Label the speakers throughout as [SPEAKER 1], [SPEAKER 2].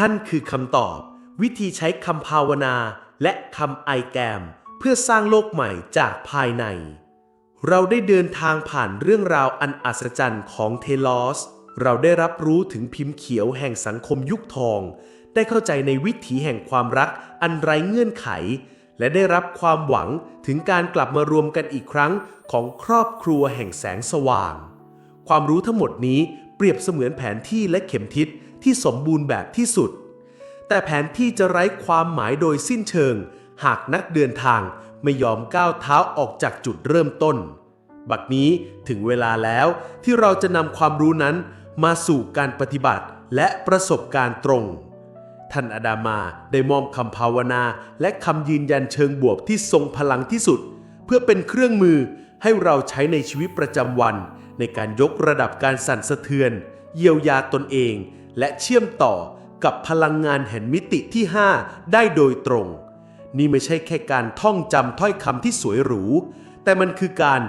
[SPEAKER 1] ท่านคือคำตอบ วิธีใช้คำภาวนา และคำไอแกม เพื่อสร้างโลกใหม่จากภายใน เราได้เดินทางผ่านเรื่องราวอันอัศจรรย์ของเทลอส เราได้รับรู้ถึงพิมพ์เขียวแห่งสังคมยุคทอง ได้เข้าใจในวิถีแห่งความรักอันไร้เงื่อนไข และได้รับความหวังถึงการกลับมารวมกันอีกครั้งของครอบครัวแห่งแสงสว่าง ความรู้ทั้งหมดนี้เปรียบเสมือนแผนที่และเข็มทิศ ที่สมบูรณ์แบบที่สุด แต่แผนที่จะไร้ความหมายโดยสิ้นเชิง หากนักเดินทางไม่ยอมก้าวเท้าออกจากจุดเริ่มต้น บัดนี้ถึงเวลาแล้วที่เราจะนำความรู้นั้นมาสู่การปฏิบัติและประสบการณ์ตรง ท่านอดามาได้มอบคำภาวนาและคำยืนยันเชิงบวกที่ทรงพลังที่สุด เพื่อเป็นเครื่องมือให้เราใช้ในชีวิตประจำวัน ในการยกระดับการสั่นสะเทือน เยียวยาตนเอง และเชื่อมต่อกับพลังงานแห่งมิติที่ 5 ได้โดยตรง นี่ไม่ใช่แค่การท่องจำถ้อยคำที่สวยหรู แต่มันคือการ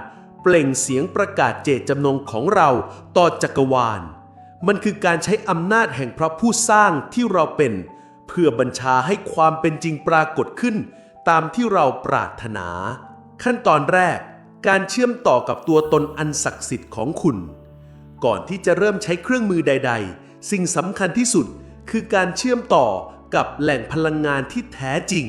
[SPEAKER 1] เปล่งเสียงประกาศเจตจำนงของเราต่อจักรวาล มันคือการใช้อำนาจแห่งพระผู้สร้างที่เราเป็น เพื่อบัญชาให้ความเป็นจริงปรากฏขึ้น ตามที่เราปรารถนา ขั้นตอนแรก การเชื่อมต่อกับตัวตนอันศักดิ์สิทธิ์ของคุณ ก่อนที่จะเริ่มใช้เครื่องมือใด ๆ สิ่งสำคัญที่สุดคือการเชื่อมต่อกับแหล่งพลังงานที่แท้จริง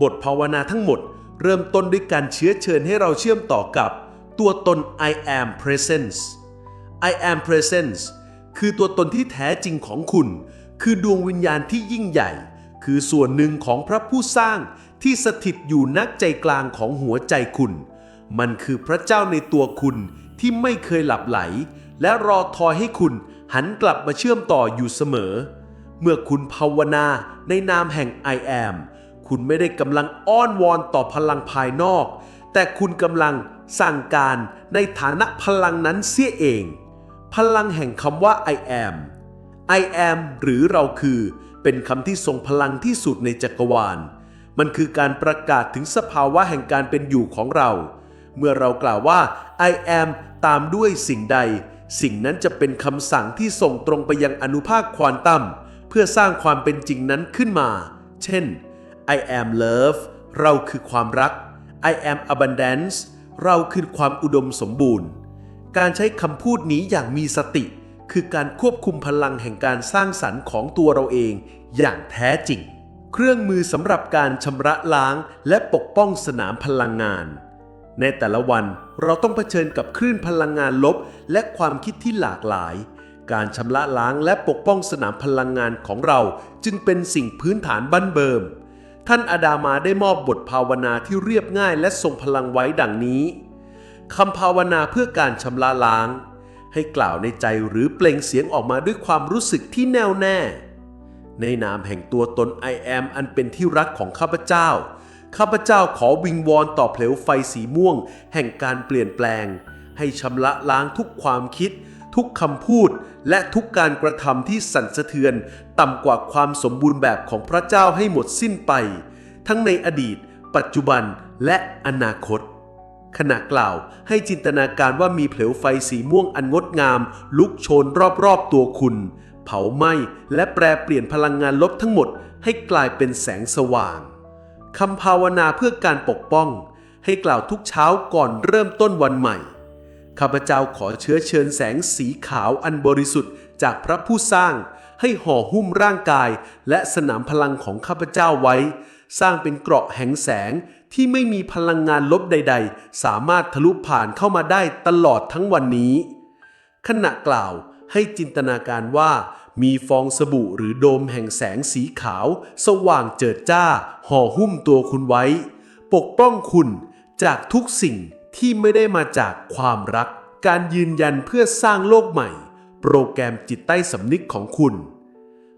[SPEAKER 1] บทภาวนาทั้งหมดเริ่มต้นด้วยการเชื้อเชิญให้เราเชื่อมต่อกับตัวตน I am presence I am presence คือตัวตนที่แท้จริงของคุณ คือดวงวิญญาณที่ยิ่งใหญ่ คือส่วนหนึ่งของพระผู้สร้างที่สถิตอยู่นักใจกลางของหัวใจคุณ มันคือพระเจ้าในตัวคุณที่ไม่เคยหลับไหล และรอทอยให้คุณ หันกลับมาเชื่อมต่ออยู่เสมอ เมื่อคุณภาวนาในนามแห่ง I am คุณไม่ได้กำลังอ้อนวอนต่อพลังภายนอก แต่คุณกำลังสั่งการในฐานะพลังนั้นเสียเอง พลังแห่งคำว่า I am I am หรือเราคือ เป็นคำที่ทรงพลังที่สุดในจักรวาล มันคือการประกาศถึงสภาวะแห่งการเป็นอยู่ของเรา เมื่อเรากล่าวว่า I am ตามด้วยสิ่งใด สิ่งนั้นจะเป็นคำสั่งที่ส่งตรงไปยังอนุภาคควอนตัมเพื่อสร้างความเป็นจริงนั้นขึ้นมา เช่น I am love เราคือความรัก I am abundance เราคือความอุดมสมบูรณ์ การใช้คำพูดนี้อย่างมีสติ คือการควบคุมพลังแห่งการสร้างสรรค์ของตัวเราเองอย่างแท้จริง เครื่องมือสำหรับการชำระล้างและปกป้องสนามพลังงาน ในแต่ละวันเราต้องเผชิญกับคลื่นพลังงานลบ และความคิดที่หลากหลาย การชำระล้างและปกป้องสนามพลังงานของเรา จึงเป็นสิ่งพื้นฐานบั้นเบิม ท่านอาดามาได้มอบบทภาวนาที่เรียบง่ายและทรงพลังไว้ดังนี้คำภาวนาเพื่อการชำระล้าง ให้กล่าวในใจหรือเปล่งเสียงออกมาด้วยความรู้สึกที่แน่วแน่ ในนามแห่งตัวตน I am อันเป็นที่รักของข้าพเจ้า ข้าพเจ้าขอวิงวอนต่อเผลวไฟสีม่วง แห่งการเปลี่ยนแปลง ให้ชำระล้างทุกความคิด ทุกคำพูด และทุกการกระทำที่สั่นสะเทือน ต่ำกว่าความสมบูรณ์แบบของพระเจ้าให้หมดสิ้นไป ทั้งในอดีต ปัจจุบันและอนาคต ขณะกล่าวให้จินตนาการว่ามีเผลวไฟสีม่วงอันงดงาม ลุกโชนรอบๆตัวคุณ เผาไหม้และแปรเปลี่ยนพลังงานลบทั้งหมดให้กลายเป็นแสงสว่าง คำภาวนาเพื่อการปกป้อง ให้กล่าวทุกเช้าก่อนเริ่มต้นวันใหม่ ข้าพเจ้าขอเชื้อเชิญแสงสีขาวอันบริสุทธิ์จากพระผู้สร้าง ให้ห่อหุ้มร่างกาย และสนามพลังของข้าพเจ้าไว้ สร้างเป็นเกราะแห่งแสงที่ไม่มีพลังงานลบใด ๆ สามารถทะลุผ่านเข้ามาได้ตลอดทั้งวันนี้ ขณะกล่าวให้จินตนาการว่า มีฟองสบู่หรือโดมแห่งแสงสีขาว สว่างเจิดจ้า ห่อหุ้มตัวคุณไว้ ปกป้องคุณจากทุกสิ่งที่ไม่ได้มาจากความรัก การยืนยันเพื่อสร้างโลกใหม่ โปรแกรมจิตใต้สำนึกของคุณ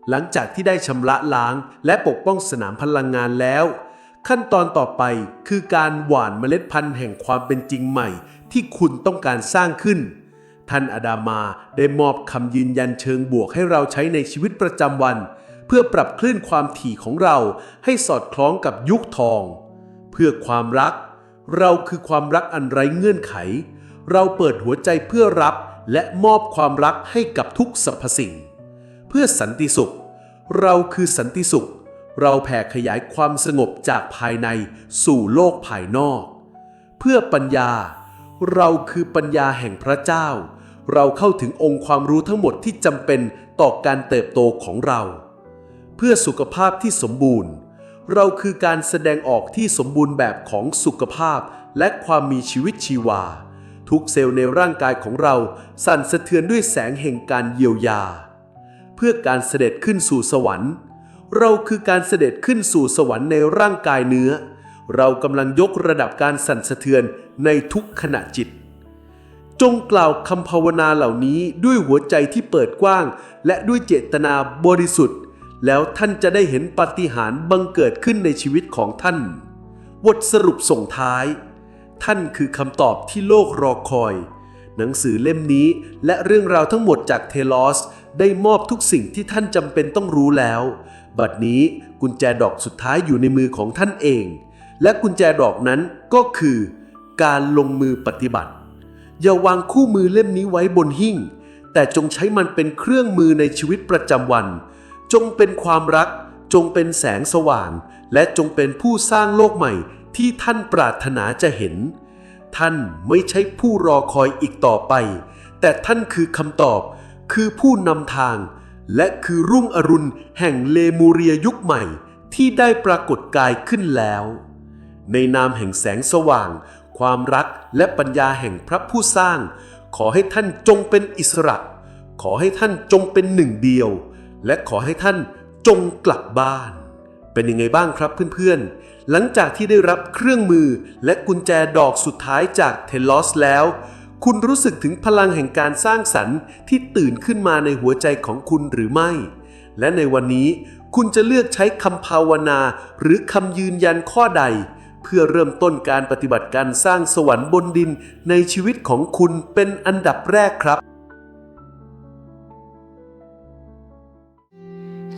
[SPEAKER 1] หลังจากที่ได้ชำระล้างและปกป้องสนามพลังงานแล้ว ขั้นตอนต่อไปคือการหว่านเมล็ดพันธุ์แห่งความเป็นจริงใหม่ ที่คุณต้องการสร้างขึ้น ท่านอดามาได้มอบคำยืนยันเชิงบวกให้เราใช้ในชีวิตประจำวัน เพื่อปรับคลื่นความถี่ของเราให้สอดคล้องกับยุคทอง เพื่อความรัก เราคือความรักอันไร้เงื่อนไข เราเปิดหัวใจเพื่อรับและมอบความรักให้กับทุกสรรพสิ่ง เพื่อสันติสุข เราคือสันติสุข เราแผ่ขยายความสงบจากภายในสู่โลกภายนอก เพื่อปัญญา เราคือปัญญาแห่งพระเจ้า เราเข้าถึงองค์ความรู้ทั้งหมดที่จำเป็นต่อการเติบโตของเรา เพื่อสุขภาพที่สมบูรณ์ เราคือการแสดงออกที่สมบูรณ์แบบของสุขภาพและความมีชีวิตชีวา ทุกเซลล์ในร่างกายของเราสั่นสะเทือนด้วยแสงแห่งการเยียวยา เพื่อการเสด็จขึ้นสู่สวรรค์ เราคือการเสด็จขึ้นสู่สวรรค์ในร่างกายเนื้อ เรากำลังยกระดับการสั่นสะเทือนในทุกขณะจิต จงกล่าวคำภาวนาเหล่านี้ด้วยหัวใจที่เปิดกว้าง และด้วยเจตนาบริสุทธิ์ แล้วท่านจะได้เห็นปาฏิหาริย์บังเกิดขึ้นในชีวิตของท่าน บทสรุปส่งท้าย ท่านคือคำตอบที่โลกรอคอย หนังสือเล่มนี้และเรื่องราวทั้งหมดจากเทลอส ได้มอบทุกสิ่งที่ท่านจำเป็นต้องรู้แล้ว บัดนี้กุญแจดอกสุดท้ายอยู่ในมือของท่านเอง และกุญแจดอกนั้นก็คือ การลงมือปฏิบัติ อย่าวางคู่มือเล่มนี้ไว้บนหิ้ง แต่จงใช้มันเป็นเครื่องมือในชีวิตประจำวัน จงเป็นความรัก จงเป็นแสงสว่าง และจงเป็นผู้สร้างโลกใหม่ที่ท่านปรารถนาจะเห็น ท่านไม่ใช่ผู้รอคอยอีกต่อไป แต่ท่านคือคำตอบ คือผู้นำทาง และคือรุ่งอรุณแห่งเลมูเรียยุคใหม่ที่ได้ปรากฏกายขึ้นแล้ว ในนามแห่งแสงสว่าง ความรักและปัญญาแห่งพระผู้สร้าง ขอให้ท่านจงเป็นอิสระ ขอให้ท่านจงเป็นหนึ่งเดียว และขอให้ท่านจงกลับบ้าน เป็นยังไงบ้างครับเพื่อนๆ หลังจากที่ได้รับเครื่องมือและกุญแจดอกสุดท้ายจากเทลอสแล้ว คุณรู้สึกถึงพลังแห่งการสร้างสรรค์ที่ตื่นขึ้นมาในหัวใจของคุณหรือไม่ และในวันนี้คุณจะเลือกใช้คำภาวนาหรือคำยืนยันข้อใด เพื่อเริ่มต้นการปฏิบัติการสร้างสวรรค์บนดินในชีวิตของคุณเป็นอันดับแรกครับ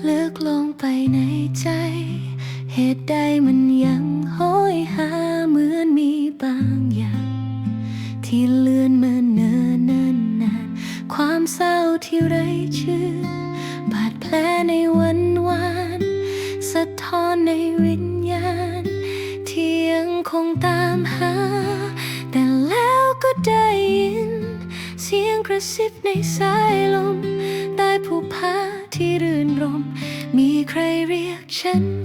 [SPEAKER 2] ลึกลงไปในใจ เหตุใดมันยังโหยหาเหมือนมีบางอย่าง ที่เลื่อนมาเนิ่นนานนาน ความเศร้าที่ไร้ชื่อ บาดแผลในวันวาน สะท้อนในวิญญาณ คงตามหา แต่แล้วก็ได้ยิน เสียงกระซิบในสายลมใต้ภูผาที่รื่นรม มีใครเรียกฉัน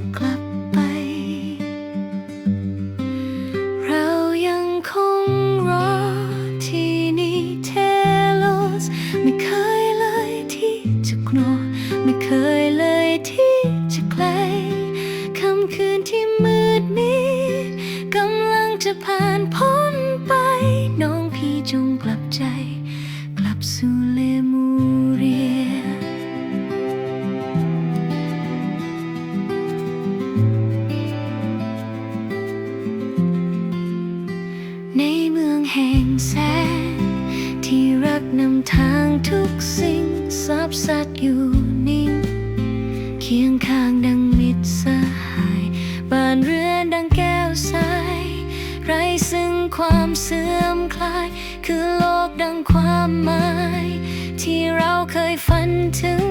[SPEAKER 2] ซับซัดอยู่นิ่ง เคียงข้างดังมิตรสหายบ้านเรือนดังแก้วใสไรซึ่งความเสื่อมคลาย คือโลกดังความหมาย ที่เราเคยฝันถึง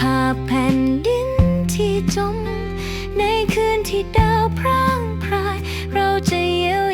[SPEAKER 2] ภาพแผ่นดินที่จม ในคืนที่ดาวพร่างพราย เราจะเยียวย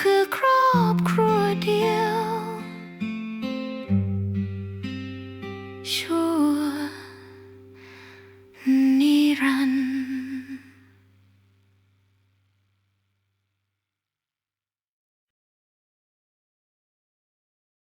[SPEAKER 2] คือครอบ